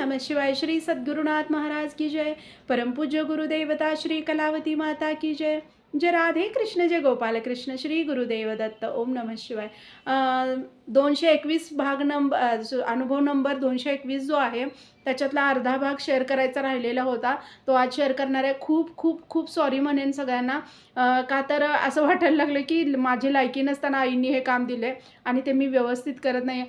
नम शिवाय श्री सद्गुरुनाथ महाराज की जय। परमपूज्य गुरुदेवता श्री कलावती माता की जय। जे राधे कृष्ण जय गोपाल कृष्ण श्री गुरुदेव दत्त ओम नम शिवाय. दोनशे एकवीस भाग नंबर अनुभव नंबर दोनशे एकवीस जो आहे त्याच्यातला अर्धा भाग शेअर करायचा राहिलेला होता. तो आज शेअर करणार आहे खूप खूप खूप सॉरी म्हणेन सगळ्यांना. का तर असं वाटायला लागलं की माझी लायकी नसताना आईंनी हे काम दिले आणि ते मी व्यवस्थित करत नाही.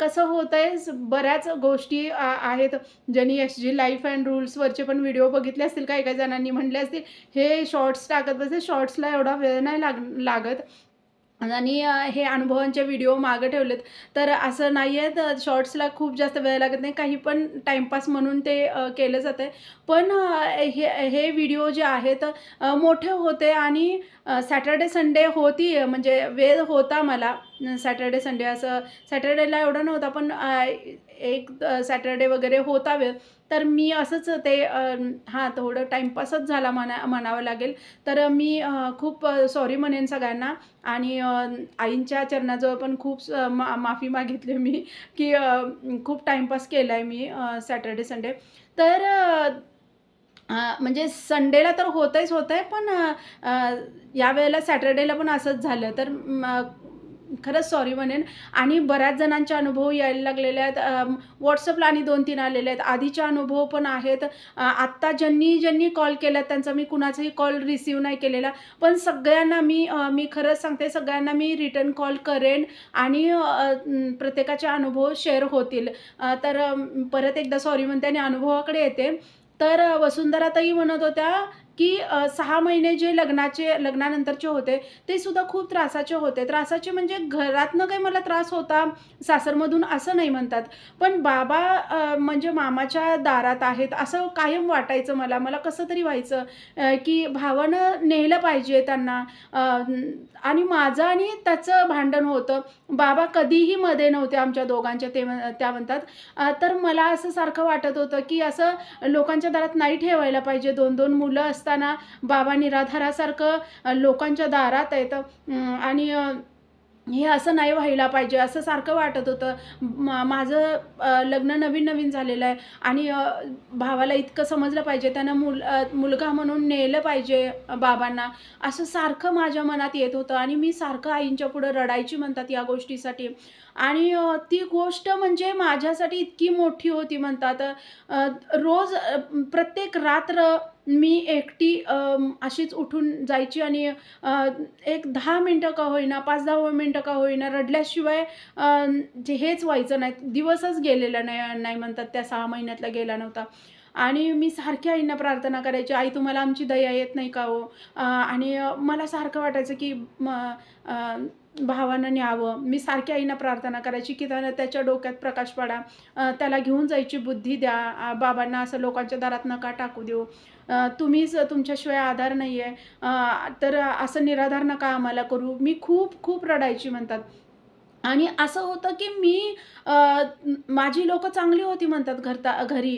कसं होतं आहे बऱ्याच गोष्टी आहेत. ज्यांनी एस जी लाईफ अँड रूल्सवरचे पण व्हिडिओ बघितले असतील काही काही जणांनी म्हटले असतील हे शॉर्ट्स टाकत बसते शॉर्ट्सला एवढा वेळ नाही लाग लागत. आणि हे अनुभवांचे व्हिडिओ मागं ठेवलेत. तर असं नाही आहे तर शॉर्ट्सला खूप जास्त वेळ लागत नाही. काही पण टाईमपास म्हणून ते केलं जातं आहे पण हे हे व्हिडिओ जे आहेत मोठे होते आणि सॅटर्डे संडे होती म्हणजे वेळ होता मला. सॅटर्डे संडे असं सॅटर्डेला एवढा नव्हता. पण एक सॅटर्डे वगैरे होता वेळ तर मी असंच ते हां थोडं टाईमपासच झाला म्हणा म्हणावं लागेल. तर मी खूप सॉरी म्हणेन सगळ्यांना आणि आईंच्या चरणाजवळ पण खूप स- मा माफी मागितली मी की खूप टाईमपास केला आहे मी सॅटर्डे संडे. तर म्हणजे संडेला तर होतंच होतं आहे पण यावेळेला सॅटर्डेला पण असंच झालं. तर खरंच सॉरी म्हणेन. आणि बऱ्याच जणांचे अनुभव यायला लागलेले आहेत. व्हॉट्सअपला आणि दोन तीन आलेले आहेत. आधीचे अनुभव पण आहेत. आत्ता ज्यांनी ज्यांनी कॉल केला त्यांचा मी कुणाचाही कॉल रिसीव नाही केलेला. पण सगळ्यांना मी मी खरंच सांगते सगळ्यांना मी रिटर्न कॉल करेन आणि प्रत्येकाचे अनुभव शेअर होतील. तर परत एकदा सॉरी म्हणते आणि अनुभवाकडे येते. तर अ, वसुंधराताई म्हणत होत्या की सहा महिने जे लग्नाचे लग्नानंतरचे होते ते सुद्धा खूप त्रासाचे होते. त्रासाचे म्हणजे घरातनं काही मला त्रास होता सासरमधून असं नाही म्हणतात. पण बाबा म्हणजे मामाच्या दारात आहेत असं कायम वाटायचं मला. मला कसं तरी व्हायचं की भावानं नेलं पाहिजे त्यांना. आणि माझं आणि त्याचं भांडण होतं. बाबा कधीही मध्ये नव्हते आमच्या दोघांच्या ते त्या म्हणतात. तर मला असं सारखं वाटत होतं की असं लोकांच्या दारात नाही ठेवायला पाहिजे. दोन दोन मुलं असतात. असताना बाबा निराधारासारखं लोकांच्या दारात आहेत. आणि हे असं नाही व्हायला पाहिजे असं सारखं वाटत होतं. मा माझं लग्न नवीन नवीन झालेलं आहे. आणि भावाला इतकं समजलं पाहिजे त्यानं मुल मुलगा म्हणून नेलं पाहिजे बाबांना. असं सारखं माझ्या मनात येत होतं. आणि मी सारखं आईंच्या पुढं रडायची म्हणतात या गोष्टीसाठी. आणि ती गोष्ट म्हणजे माझ्यासाठी इतकी मोठी होती म्हणतात. रोज प्रत्येक रात्र मी एकटी अशीच उठून जायची आणि एक दहा मिनटं का होईना पाच दहा मिनटं का होईना रडल्याशिवाय जे हेच व्हायचं नाही. दिवसच गेलेला नाही नाही म्हणतात त्या सहा महिन्यातला गेला नव्हता. आणि मी सारख्या आईंना प्रार्थना करायची आई तुम्हाला आमची दया येत नाही का हो? आणि मला सारखं वाटायचं की म भावानं न्यावं. मी सारख्या आईंना प्रार्थना करायची की त्यानं त्याच्या डोक्यात प्रकाश पडा. त्याला घेऊन जायची बुद्धी द्या. बाबांना असं लोकांच्या दारात नका टाकू देऊ. तुम्हीच तुमच्याशिवाय आधार नाही आहे तर असं निराधार नका आम्हाला करू. मी खूप खूप रडायची म्हणतात. आणि असं होतं की मी माझी लोकं चांगली होती म्हणतात घरता घरी.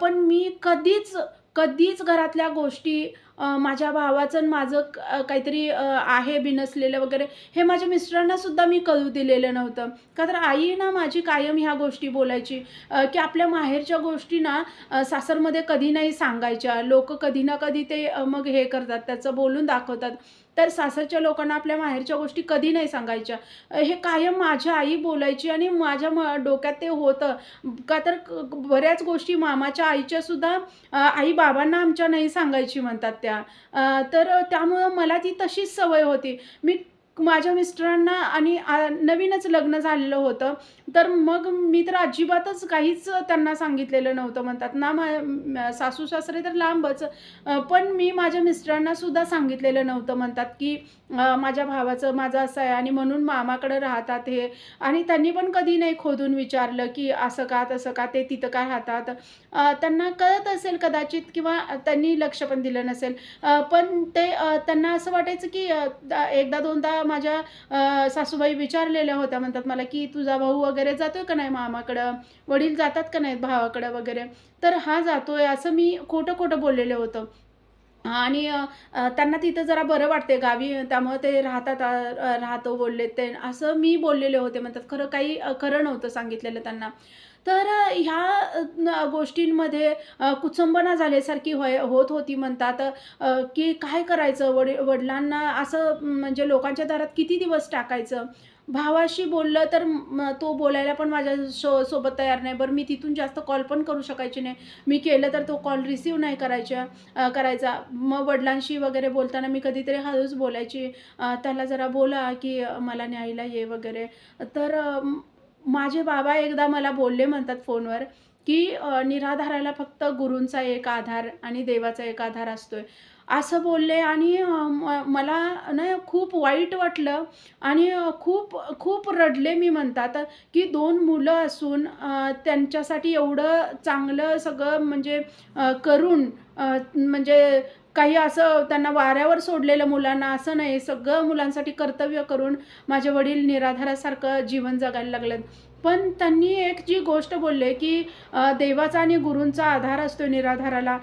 पण मी कधीच कधीच घरातल्या गोष्टी माझ्या भावाचं आणि माझं काहीतरी आहे बिनसलेलं वगैरे हे माझ्या मिस्टरांना सुद्धा मी कळू दिलेलं नव्हतं. का तर आई ना माझी कायम ह्या गोष्टी बोलायची की आपल्या माहेरच्या गोष्टी ना सासरमध्ये कधी नाही सांगायच्या. लोक कधी ना कधी ते मग हे करतात त्याचं बोलून दाखवतात. तर सासरच्या लोकांना आपल्या माहेरच्या गोष्टी कधी नाही सांगायच्या. हे कायम माझ्या आई बोलायची आणि माझ्या म डोक्यात ते होतं. का तर बऱ्याच गोष्टी मामाच्या आईच्यासुद्धा आई बाबांना आमच्या नाही सांगायची म्हणतात त्या. तर त्यामुळं मला ती तशीच सवय होती. मी माझ्या मिस्टरांना आणि नवीनच लग्न झालेलं होतं. तर मग मी तर अजिबातच काहीच त्यांना सांगितलेलं नव्हतं. म्हणतात ना मा सासू सासरे तर लांबच. पण मी माझ्या मिस्टरांना सुद्धा सांगितलेलं नव्हतं. म्हणतात की माझ्या भावाचं माझं असं आहे आणि म्हणून मामाकडं राहतात हे. आणि त्यांनी पण कधी नाही खोदून विचारलं की असं का तसं का ते तिथं काय राहतात? त्यांना कळत असेल कदाचित किंवा त्यांनी लक्ष पण दिलं नसेल. पण ते त्यांना असं वाटायचं की एकदा दोनदा माझ्या सासूबाई विचारलेल्या होत्या. म्हणतात मला की तुझा भाऊ वगैरे जातोय का नाही मामाकडं? वडील जातात का नाहीत भावाकडं वगैरे? तर हा जातोय असं मी खोटं खोटं बोललेलं होतं. आणि त्यांना तिथं जरा बरं वाटते गावी त्यामुळे ते राहतात राहतो बोलले ते. असं मी बोललेले होते म्हणतात खरं काही खरं नव्हतं सांगितलेलं त्यांना. तर ह्या गोष्टींमध्ये कुचंबना झाल्यासारखी होय होत होती म्हणतात की काय करायचं? वडी वडिलांना असं म्हणजे लोकांच्या दारात किती दिवस टाकायचं? भावाशी बोललं तर तो बोलायला पण माझ्या शो सोबत तयार नाही. बरं मी तिथून जास्त कॉल पण करू शकायची नाही. मी केलं तर तो कॉल रिसीव नाही करायच्या करायचा. मग वडिलांशी वगैरे बोलताना मी कधीतरी हळूच बोलायची. त्याला जरा बोला की मला न्यायला ये वगैरे. तर माझे बाबा एकदा मला बोलले म्हणतात फोनवर की निराधाराला फक्त गुरूंचा एक आधार आणि देवाचा एक आधार असतोय. असं बोलले आणि म मला ना खूप वाईट वाटलं आणि खूप खूप रडले मी म्हणतात की दोन मुलं असून त्यांच्यासाठी एवढं चांगलं सगळं म्हणजे करून म्हणजे काही असं त्यांना वाऱ्यावर सोडलेलं मुलांना असं नाही सगळं मुलांसाठी कर्तव्य करून माझे वडील निराधारासारखं जीवन जगायला लागलं पण त्यांनी एक जी गोष्ट बोलले की देवाचा आणि गुरूंचा आधार असतो निराधाराला.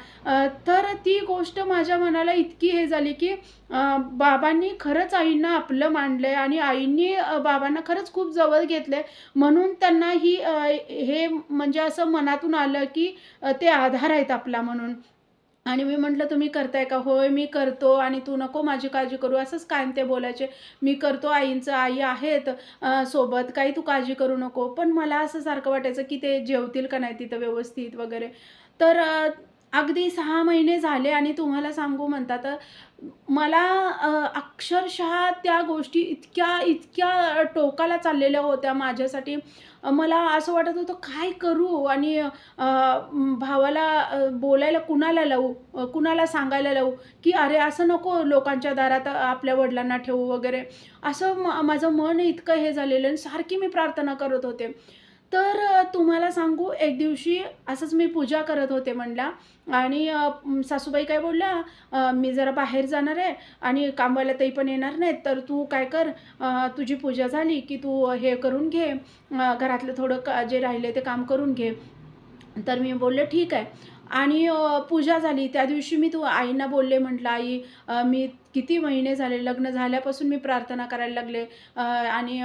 तर ती गोष्ट माझ्या मनाला इतकी हे झाली की बाबांनी खरंच आईंना आपलं मांडलंय आणि आईंनी बाबांना खरंच खूप जवळ घेतलंय. म्हणून त्यांना ही हे म्हणजे असं मनातून आलं की ते आधार आहेत आपला म्हणून. आणि मी म्हटलं तुम्ही करताय का? होय मी करतो आणि तू नको माझी काळजी करू. असंच कायम ते बोलायचे. मी करतो आईंचं आई आहेत सोबत काही तू काळजी करू नको. पण मला असं सारखं वाटायचं की ते जेवतील का नाही तिथं व्यवस्थित वगैरे. तर अगदी सहा महिने झाले आणि तुम्हाला सांगू म्हणता तर मला अक्षरशः त्या गोष्टी इतक्या इतक्या टोकाला चाललेल्या होत्या माझ्यासाठी. मला असं वाटत होतं काय करू? आणि भावाला बोलायला कुणाला लावू? कुणाला सांगायला लावू? की अरे असं नको लोकांच्या दारात आपल्या वडिलांना ठेवू वगैरे. असं म माझं मन इतकं हे झालेलं आणि सारखी मी प्रार्थना करत होते. तर तुम्हाला सांगू एक दिवशी असंच मी पूजा करत होते म्हणला आणि सासूबाई काय बोलल्या मी जरा बाहेर जाणार आहे आणि कामवायला तरी पण येणार नाहीत तर तू काय कर तुझी पूजा झाली की तू हे करून घे घरातलं थोडं का जे राहिले ते काम करून घे. तर मी बोलले ठीक आहे. आणि पूजा झाली. त्या दिवशी मी तू आईंना बोलले म्हटलं आई मी किती महिने झाले लग्न झाल्यापासून मी प्रार्थना करायला लागले आणि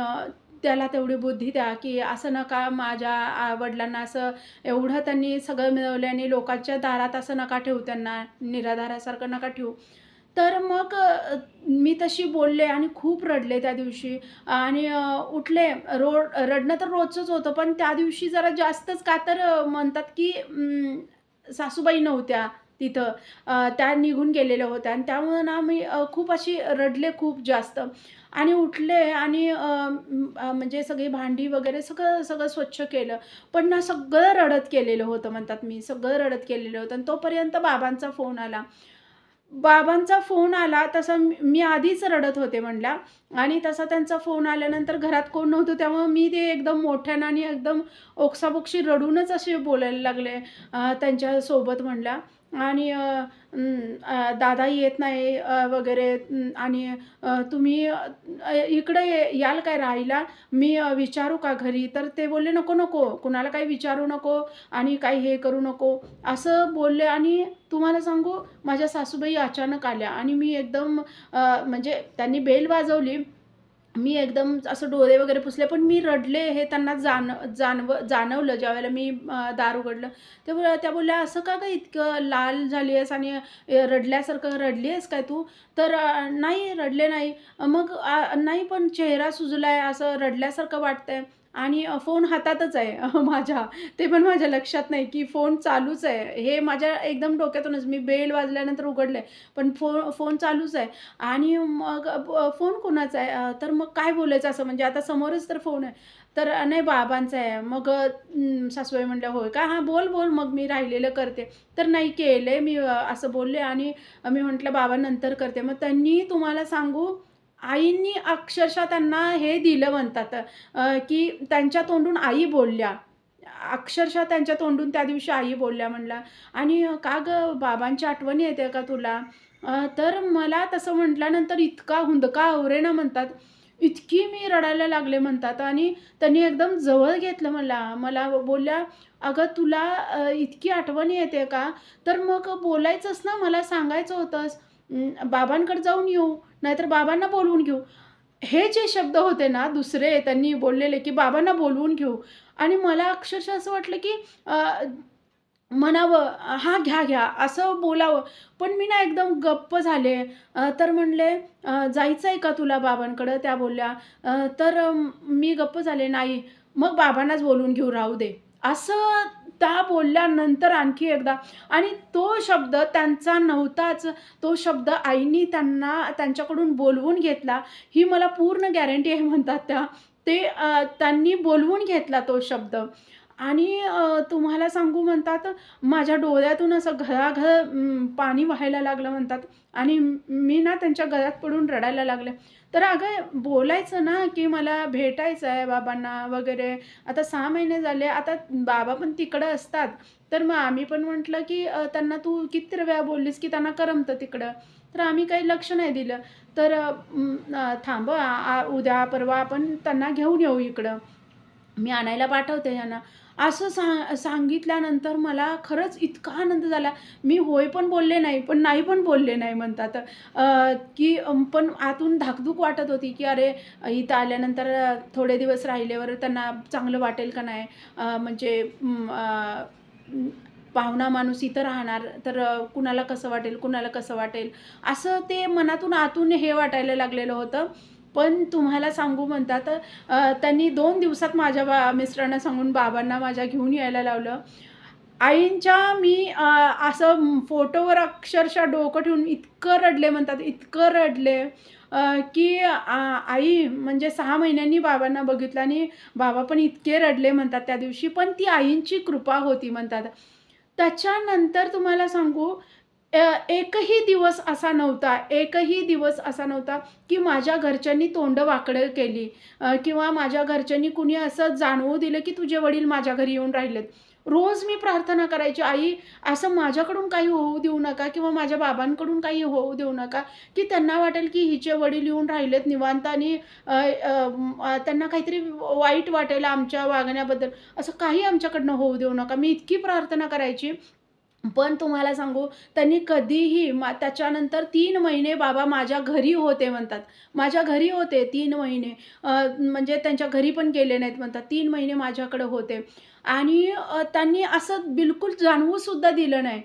त्याला तेवढी बुद्धी द्या की असं नका माझ्या वडिलांना असं एवढं त्यांनी सगळं मिळवलं आणि लोकांच्या दारात असं नका ठेवू त्यांना निराधारासारखं नका ठेवू. तर मग मी तशी बोलले आणि खूप रडले त्या दिवशी. आणि उठले. रो रडणं तर रोजचंच होतं पण त्या दिवशी जरा जास्तच का तर म्हणतात की सासूबाई नव्हत्या. तिथं. त्या निघून गेलेल्या होत्या आणि त्यामुळं ना मी खूप अशी रडले खूप जास्त. आणि उठले आणि म्हणजे सगळी भांडी वगैरे सगळं सगळं स्वच्छ केलं. पण ना सगळं रडत केलेलं होतं म्हणतात मी सगळं रडत केलेलं होतं. आणि तोपर्यंत बाबांचा फोन आला. बाबांचा फोन आला तसा मी आधीच रडत होते म्हणल्या आणि तसा त्यांचा फोन आल्यानंतर घरात कोण नव्हतं त्यामुळं मी ते एकदम मोठ्यानं आणि एकदम ओक्साबोक्शी रडूनच असे बोलायला लागले त्यांच्यासोबत म्हणला. आणि दादा येत नाही वगैरे आणि तुम्ही इकडे ये- याल काय राहायला? मी विचारू का घरी? तर ते बोलले नको नको कुणाला काही विचारू नको आणि काही हे करू नको. असं बोलले आणि तुम्हाला सांगू माझ्या सासूबाई अचानक आल्या आणि मी एकदम म्हणजे त्यांनी बेल वाजवली. मी एकदम असं डोळे वगैरे पुसले पण मी रडले हे त्यांना जाण जाणव जाणवलं ज्यावेळेला मी दार उघडलं. ते बोल त्या बोलल्या असं का गं इतकं लाल झाली आहेस आणि रडल्यासारखं रडली आहेस काय तू? तर नाही रडले नाही. मग नाही पण चेहरा सुजलाय असं रडल्यासारखं वाटतंय. आणि फोन हातातच आहे माझ्या. ते पण माझ्या लक्षात नाही की फोन चालूच आहे. हे माझ्या एकदम डोक्यातूनच मी बेल वाजल्यानंतर उघडलं आहे पण फो फोन चालूच आहे. आणि मग फोन कोणाचा आहे? तर मग काय बोलायचं असं? म्हणजे आता समोरच तर फोन आहे. तर नाही बाबांचा आहे. मग सासूबाई म्हटलं होय का? हां बोल बोल. मग मी राहिलेलं करते. तर नाही केलं मी असं बोलले. आणि मी म्हटलं बाबा नंतर करते. मग त्यांनी तुम्हाला सांगू आईंनी अक्षरशः त्यांना हे दिलं म्हणतात की त्यांच्या तोंडून आई बोलल्या अक्षरशः त्यांच्या तोंडून त्या दिवशी आई बोलल्या म्हणला आणि "का गं बाबांची आठवण येते का तुला?" तर मला तसं म्हटल्यानंतर इतका हुंदका आवरेना म्हणतात. इतकी मी रडायला लागले म्हणतात आणि त्यांनी एकदम जवळ घेतलं मला. मला बोलल्या, "अगं तुला इतकी आठवण येते का? तर मग बोलायचंच ना, मला सांगायचं होतंस. बाबांकडे जाऊन येऊ, नाहीतर बाबांना बोलवून घेऊ." हे जे शब्द होते ना दुसरे त्यांनी बोललेले की बाबांना बोलवून घेऊ. आणि मला अक्षरशः असं वाटलं की म्हणावं हा घ्या घ्या असं बोलावं. पण मी ना एकदम गप्प झाले. तर म्हणले जायचं आहे का तुला बाबांकडं? त्या बोलल्या. तर मी गप्प झाले. नाही. मग बाबांनाच बोलून घेऊ राहू दे. असं त्या बोलल्यानंतर आणखी एकदा. आणि तो शब्द त्यांचा नव्हताच. तो शब्द आईनी त्यांना त्यांच्याकडून बोलवून घेतला. ही मला पूर्ण गॅरंटी आहे म्हणतात त्या. ते त्यांनी बोलवून घेतला तो शब्द. आणि तुम्हाला सांगू म्हणतात माझ्या डोळ्यातून असं घळाघळ पाणी व्हायला लागलं म्हणतात. आणि मी ना त्यांच्या गळ्यात पडून रडायला लागले. तर अगं बोलायचं ना की मला भेटायचं आहे बाबांना वगैरे. आता सहा महिने झाले आता बाबा पण तिकडं असतात. तर मग आम्ही पण म्हटलं की त्यांना तू किती वेळा बोललीस की त्यांना करमतं तिकडं? तर आम्ही काही लक्ष नाही दिलं. तर थांब आ- उद्या परवा आपण त्यांना घेऊन येऊ इकडं. मी आणायला पाठवते यांना असं सा सांगितल्यानंतर मला खरंच इतका आनंद झाला. मी होय पण बोलले नाही पण नाही पण बोलले नाही म्हणतात. की पण आतून धाकधूक वाटत होती की अरे इथं आल्यानंतर थोडे दिवस राहिल्यावर त्यांना चांगलं वाटेल का नाही? म्हणजे पाहुणा माणूस इथं राहणार तर कुणाला कसं वाटेल कुणाला कसं वाटेल? असं ते मनातून आतून हे वाटायला लागलेलं होतं. पण तुम्हाला सांगू म्हणतात त्यांनी दोन दिवसात माझ्या बा मिस्टरांना सांगून बाबांना माझ्या घेऊन यायला लावलं. आईंच्या मी असं फोटोवर अक्षरशः डोकं ठेवून इतकं रडले म्हणतात इतकं रडले की आई म्हणजे सहा महिन्यांनी बाबांना बघितलं आणि बाबा पण इतके रडले म्हणतात त्या दिवशी पण ती आईंची कृपा होती म्हणतात. त्याच्यानंतर तुम्हाला सांगू एकही दिवस असा नव्हता एकही दिवस असा नव्हता की माझ्या घरच्यांनी तोंड वाकडं केली किंवा माझ्या घरच्यांनी कुणी असं जाणवू दिलं की तुझे वडील माझ्या घरी येऊन राहिलेत. रोज मी प्रार्थना करायची आई असं माझ्याकडून काही होऊ देऊ नका किंवा माझ्या बाबांकडून काही होऊ देऊ नका की त्यांना वाटेल की हिचे वडील येऊन राहिलेत निवांत आणि त्यांना काहीतरी वाईट वाटेल आमच्या वागण्याबद्दल. असं काही आमच्याकडनं होऊ देऊ नका. मी इतकी प्रार्थना करायची पण तुम्हाला सांगू त्यांनी कधीही मा त्याच्यानंतर तीन महिने बाबा माझ्या घरी होते म्हणतात. माझ्या घरी होते तीन महिने. म्हणजे त्यांच्या घरी पण गेले नाहीत म्हणतात. तीन महिने माझ्याकडे होते. आणि त्यांनी असं बिलकुल जाणवूसुद्धा दिलं नाही.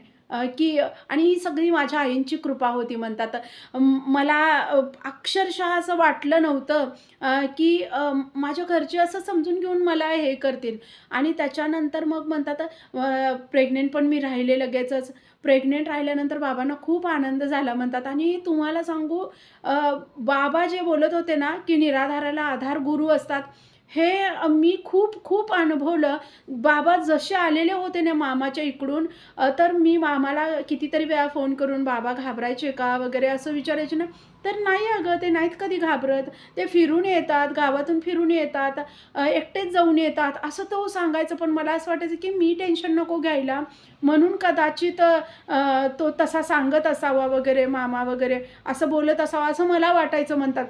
की आणि ही सगळी माझ्या आईंची कृपा होती म्हणतात. मला अक्षरशः असं वाटलं नव्हतं की माझ्या घरचे असं समजून घेऊन मला हे करतील. आणि त्याच्यानंतर मग म्हणतात प्रेग्नेंट पण मी राहिले लगेचच. प्रेग्नेंट राहिल्यानंतर बाबांना खूप आनंद झाला म्हणतात. आणि तुम्हाला सांगू बाबा जे बोलत होते ना की निराधाराला आधार गुरु असतात हे मी खूप खूप अनुभवलं. बाबा जसे आलेले होते ना मामाच्या इकडून तर मी मामाला कितीतरी वेळा फोन करून बाबा घाबरायचे का? वगैरे असं विचारायचे ना. तर नाही अगं ते नाहीत कधी घाबरत. ते फिरून येतात गावातून फिरून येतात एकटेच जाऊन येतात. असं तो सांगायचं पण मला असं वाटायचं की मी टेन्शन नको घ्यायला. म्हणून कदाचित तो तसा सांगत असावा वगैरे मामा वगैरे असं बोलत असावा असं मला वाटायचं म्हणतात.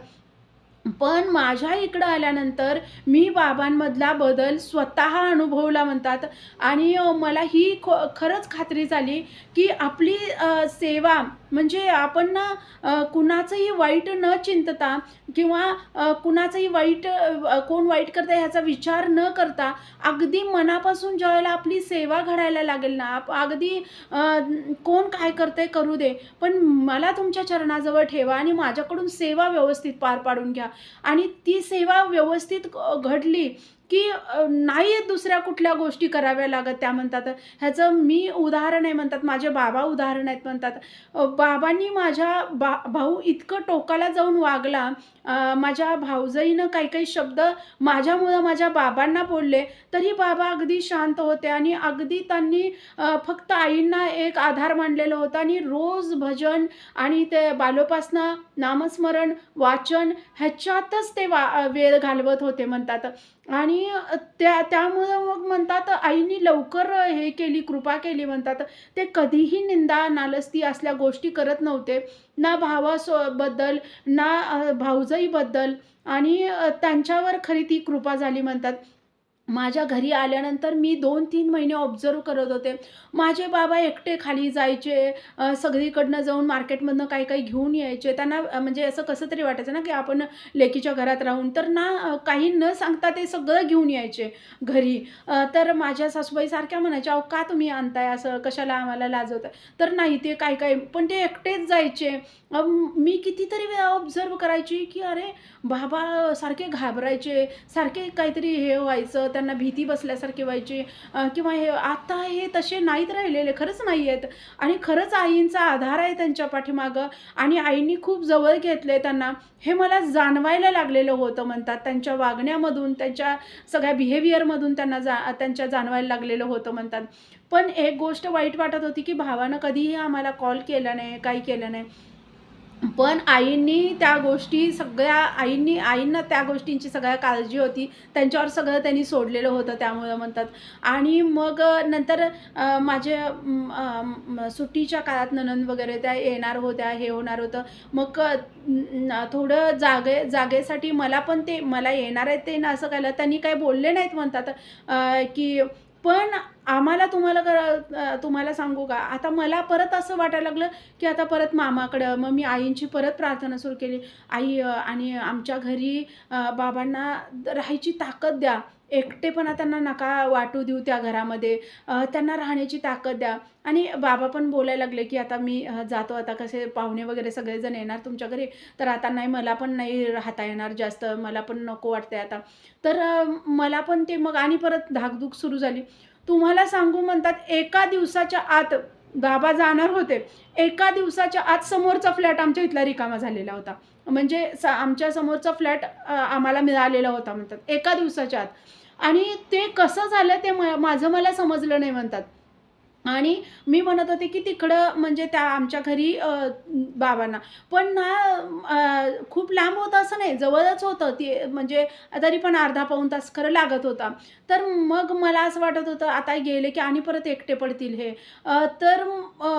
पण माझ्या इकडं आल्यानंतर मी बाबांमधला बदल स्वतः अनुभवला म्हणतात. आणि मला ही ख खरंच खात्री झाली की आपली सेवा म्हणजे आपण ना कुणाचंही वाईट न चिंतता किंवा कुणाचंही वाईट कोण वाईट करतं ह्याचा विचार न करता अगदी मनापासून ज्यावेळेला आपली सेवा घडायला लागेल ना आप अगदी कोण काय करतंय करू दे पण मला तुमच्या चरणाजवळ ठेवा आणि माझ्याकडून सेवा व्यवस्थित पार पाडून घ्या. आणि ती सेवा व्यवस्थित घडली की नाही दुसऱ्या कुठल्या गोष्टी कराव्या लागत त्या म्हणतात. ह्याचं मी उदाहरण आहे म्हणतात माझे बाबा उदाहरण आहेत म्हणतात. बाबांनी माझ्या बा भाऊ इतकं टोकाला जाऊन वागला माझ्या भाऊजाईनं काही काही शब्द माझ्यामुळं माझ्या बाबांना बोलले तरी बाबा अगदी शांत होते आणि अगदी त्यांनी फक्त आईंना एक आधार मानलेलं होतं आणि रोज भजन आणि ते बालोपासना नामस्मरण वाचन ह्याच्यातच ते वा वेळ घालवत होते म्हणतात. आणि त्या त्यामुळं मग म्हणतात आईनी लवकर हे केली कृपा केली म्हणतात. ते कधीही निंदा नालस्ती असल्या गोष्टी करत नव्हते. ना भावासोबद्दल ना भाऊजाईबद्दल. आणि त्यांच्यावर खरी ती कृपा झाली म्हणतात. माझ्या घरी आल्यानंतर मी दोन तीन महिने ऑब्झर्व करत होते. माझे बाबा एकटे खाली जायचे सगळीकडनं जाऊन मार्केटमधनं काही काही घेऊन यायचे. त्यांना म्हणजे असं कसं तरी वाटायचं ना की आपण लेकीच्या घरात राहून. तर ना काही न सांगता ते सगळं घेऊन यायचे घरी. तर माझ्या सासूबाई सारख्या म्हणायच्या अहो का तुम्ही आणताय असं? कशाला आम्हाला लाजवताय? तर नाही ते काय काय पण ते एकटेच जायचे. मी कितीतरी वेळा ऑब्झर्व करायची की अरे बाबा सारखे घाबरायचे सारखे काहीतरी हे व्हायचं. त्यांना भीती बसल्यासारखी व्हायची. किंवा हे आता हे तसे नाहीत राहिलेले खरंच नाही आहेत आणि खरंच आईंचा आधार आहे त्यांच्या पाठीमागं. आणि आईंनी खूप जवळ घेतले त्यांना. हे मला जाणवायला लागलेलं होतं म्हणतात. त्यांच्या वागण्यामधून त्यांच्या सगळ्या बिहेवियरमधून त्यांना जा त्यांच्या जाणवायला लागलेलं होतं म्हणतात. पण एक गोष्ट वाईट वाटत होती की भावानं कधीही आम्हाला कॉल केला नाही काही केलं नाही. पण आईंनी त्या गोष्टी सगळ्या आईंनी आईंना त्या गोष्टींची सगळ्या काळजी होती. त्यांच्यावर सगळं त्यांनी सोडलेलं होतं त्यामुळं म्हणतात. आणि मग नंतर माझे सुट्टीच्या काळात ननंद वगैरे त्या येणार होत्या हे होणार होतं. मग थोडं जागे जागेसाठी मला पण ते मला येणार आहेत ते ना असं कळलं त्यांनी काही बोलले नाहीत म्हणतात. की पण आम्हाला तुम्हाला कर तुम्हाला सांगू का? आता मला परत असं वाटायला लागलं की आता परत मामाकडं मग मी आईंची परत प्रार्थना सुरू केली. आई आणि आमच्या घरी बाबांना राहायची ताकद द्या. एकटेपणा त्यांना नका वाटू देऊ त्या घरामध्ये. त्यांना राहण्याची ताकद द्या. आणि बाबा पण बोलायला लागले की आता मी जातो. आता कसे पाहुणे वगैरे सगळेजण येणार तुमच्या घरी? तर आता नाही मला पण नाही राहता येणार जास्त. मला पण नको वाटते आता. तर मला पण ते मग आणि परत धाकधूक सुरू झाली. तुम्हाला सांगू म्हणतात एका दिवसाच्या आत बाबा जाणार होते. एका दिवसाच्या आत समोरचा फ्लॅट आमच्या इथला रिकामा झालेला होता. म्हणजे स आमच्या समोरचा फ्लॅट आम्हाला मिळालेला होता म्हणतात एका दिवसाच्या आत. आणि ते कसं झालं ते म माझं मला समजलं नाही म्हणतात. आणि मी म्हणत होते की तिकडं म्हणजे त्या आमच्या घरी बाबांना. पण ना खूप लांब होतं असं नाही जवळच होतं. ते म्हणजे तरी पण अर्धा पाऊण तास खरं लागत होता. तर मग मला असं वाटत होतं आता गेले की आणि परत एकटे पडतील हे. तर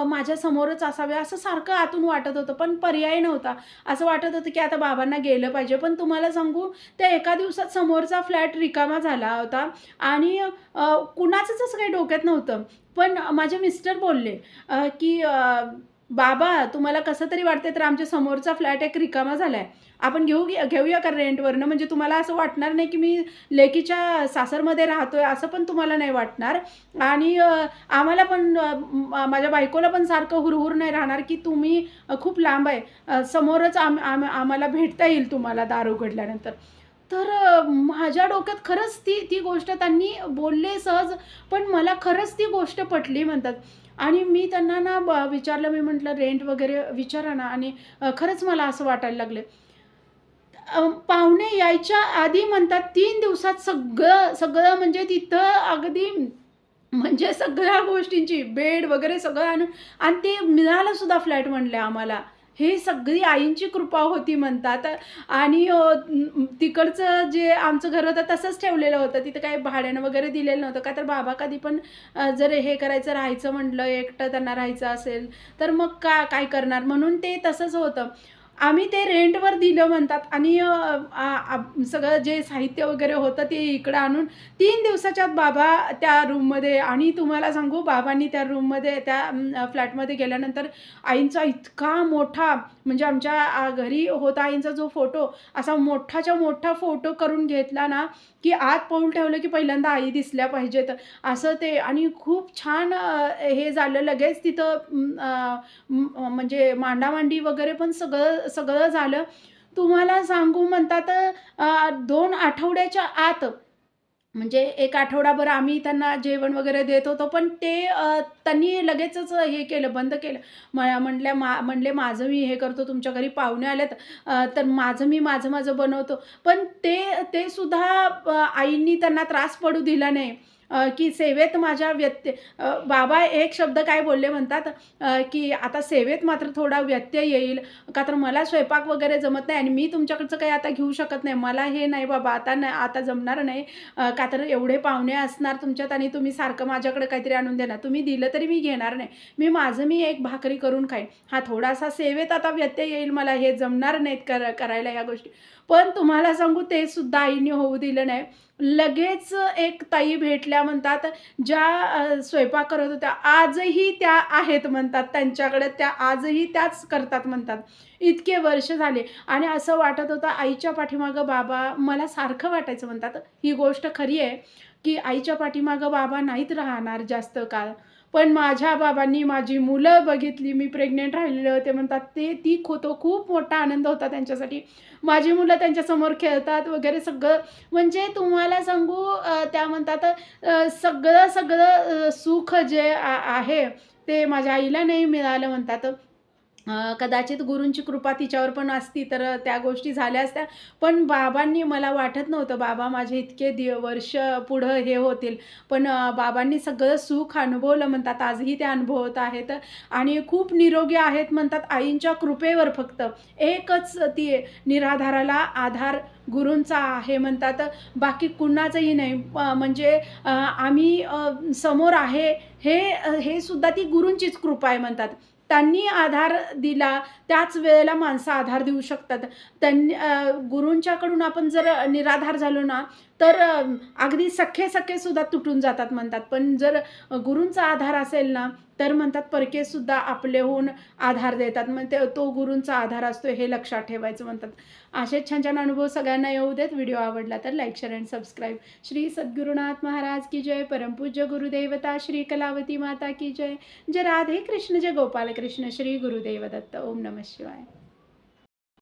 माझ्यासमोरच असावे असं सारखं आतून वाटत होतं पण पर्याय नव्हता. असं वाटत होतं की आता बाबांना गेलं पाहिजे. पण तुम्हाला सांगू त्या एका दिवसात समोरचा फ्लॅट रिकामा झाला होता. आणि कुणाचंच असं काही डोक्यात नव्हतं. पण माझे मिस्टर बोलले की बाबा तुम्हाला कसं तरी वाटते तर आमच्या समोरचा फ्लॅट एक रिकामा झाला आहे आपण घेऊ घेऊया का रेंटवरनं म्हणजे तुम्हाला असं वाटणार नाही की मी लेकीच्या सासरमध्ये राहतो आहे असं पण तुम्हाला नाही वाटणार. आणि आम्हाला पण माझ्या बायकोला पण सारखं हुरहुर नाही राहणार की तुम्ही खूप लांब आहे. समोरच आम आम आम्हाला भेटता येईल तुम्हाला दार उघडल्यानंतर. तर माझ्या डोक्यात खरंच ती ती गोष्ट त्यांनी बोलले सहज पण मला खरंच ती गोष्ट पटली म्हणतात. आणि मी त्यांना ना ब विचारलं मी म्हटलं रेंट वगैरे विचारा ना. आणि खरंच मला असं वाटायला लागले. पाहुणे यायच्या आधी म्हणतात तीन दिवसात सगळं सगळं म्हणजे तिथं अगदी म्हणजे सगळ्या गोष्टींची बेड वगैरे सगळं आणून आणि ते मिळालं सुद्धा फ्लॅट म्हणले आम्हाला. हे सगळी आईंची कृपा होती म्हणतात. आणि तिकडचं जे आमचं घर होतं तसंच ठेवलेलं होतं. तिथं काही भाड्यानं वगैरे दिलेलं नव्हतं. का तर बाबा कधी पण जर हे करायचं राहायचं म्हटलं एकटं त्यांना राहायचं असेल तर मग का काय करणार? म्हणून ते तसंच होतं. आम्ही ते रेंटवर दिलं म्हणतात. आणि सगळं जे साहित्य वगैरे होतं ते इकडं आणून तीन दिवसाच्या बाबा त्या रूममध्ये आणि तुम्हाला सांगू बाबांनी त्या रूममध्ये त्या फ्लॅटमध्ये गेल्यानंतर आईंचा इतका मोठा म्हणजे आमच्या घरी होता आईंचा जो फोटो असा मोठाच्या मोठा फोटो करून घेतला ना की आत पाऊल ठेवलं की पहिल्यांदा आई दिसल्या पाहिजेत. असं ते आणि खूप छान हे झालं. लगेच तिथं म्हणजे मांडामांडी वगैरे पण सगळं सगळं झालं. तुम्हाला सांगू म्हणतात दोन आठवड्याच्या आत म्हणजे एक आठवडाभर आम्ही त्यांना जेवण वगैरे देत होतो पण ते त्यांनी लगेचच हे केलं बंद केलं. मला म्हटल्या मा म्हणले माझं मी हे करतो तुमच्या घरी पाहुणे आलेत तर माझं मी माझं माझं बनवतो. पण ते ते सुद्धा आईंनी त्यांना त्रास पडू दिला नाही. की सेवेत माझ्या व्यत्यय बाबा एक शब्द काय बोलले म्हणतात की आता सेवेत मात्र थोडा व्यत्यय येईल का तर मला स्वयंपाक वगैरे जमत नाही आणि मी तुमच्याकडचं काही आता घेऊ शकत नाही. मला हे नाही बाबा आता नाही आता जमणार नाही. का तर एवढे पाहुणे असणार तुमच्यात आणि तुम्ही सारखं माझ्याकडे काहीतरी आणून देणार. तुम्ही दिलं तरी मी घेणार नाही. मी माझं मी एक भाकरी करून खाईन. हा थोडासा सेवेत आता व्यत्यय येईल मला हे जमणार नाहीत कर करायला ह्या गोष्टी. पण तुम्हाला सांगू ते सुद्धा आईने होऊ दिलं नाही. लगेच एक ताई भेटल्या म्हणतात ज्या स्वयंपाक करत होत्या आजही त्या आहेत म्हणतात त्यांच्याकडे त्या आजही त्याच करतात म्हणतात. इतके वर्ष झाले आणि असं वाटत होतं आईच्या पाठीमागं बाबा मला सारखं वाटायचं म्हणतात. ही गोष्ट खरी आहे की आईच्या पाठीमागं बाबा नाहीत राहणार जास्त काळ. पण माझ्या बाबांनी माझी मुलं बघितली मी प्रेग्नेंट राहिलेलं होते म्हणतात ते ती खो तो खूप मोठा आनंद होता त्यांच्यासाठी. माझी मुलं त्यांच्यासमोर खेळतात वगैरे सगळं. म्हणजे तुम्हाला सांगू त्या म्हणतात सगळं सगळं सुख जे आ- आहे ते माझ्या आईला नाही मिळालं म्हणतात. कदाचित गुरूंची कृपा तिच्यावर पण असती तर त्या गोष्टी झाल्या असत्या. पण बाबांनी मला वाटत नव्हतं बाबा माझे इतके दि वर्ष पुढं हे होतील. पण बाबांनी सगळं सुख अनुभवलं म्हणतात. आजही ते अनुभवत आहेत आणि खूप निरोगी आहेत म्हणतात आईंच्या कृपेवर फक्त. एकच ती निराधाराला आधार गुरूंचा आहे म्हणतात. बाकी कुणाचंही नाही. म्हणजे आम्ही समोर आहे हे हे सुद्धा ती गुरूंचीच कृपा आहे म्हणतात. त्यांनी आधार दिला त्याच वेळेला माणसं आधार देऊ शकतात. त्यांनी गुरूंच्याकडून आपण जर निराधार झालो ना तर अगदी सख्खे सख्खे सुद्धा तुटून जातात म्हणतात. पण जर गुरूंचा आधार असेल ना तर म्हणतात परकेसुद्धा आपले होऊन आधार देतात. मग ते तो गुरूंचा आधार असतो हे लक्षात ठेवायचं म्हणतात. असे छान छान अनुभव सगळ्यांना येऊ देत. व्हिडिओ आवडला तर like share and subscribe. Shri Sadgurunath Maharaj की जय. परमपूज्य गुरुदेवता श्री कलावती माता की जय. जय राधे कृष्ण जय गोपाल कृष्ण. श्री गुरुदेव दत्त. ओम नमः शिवाय.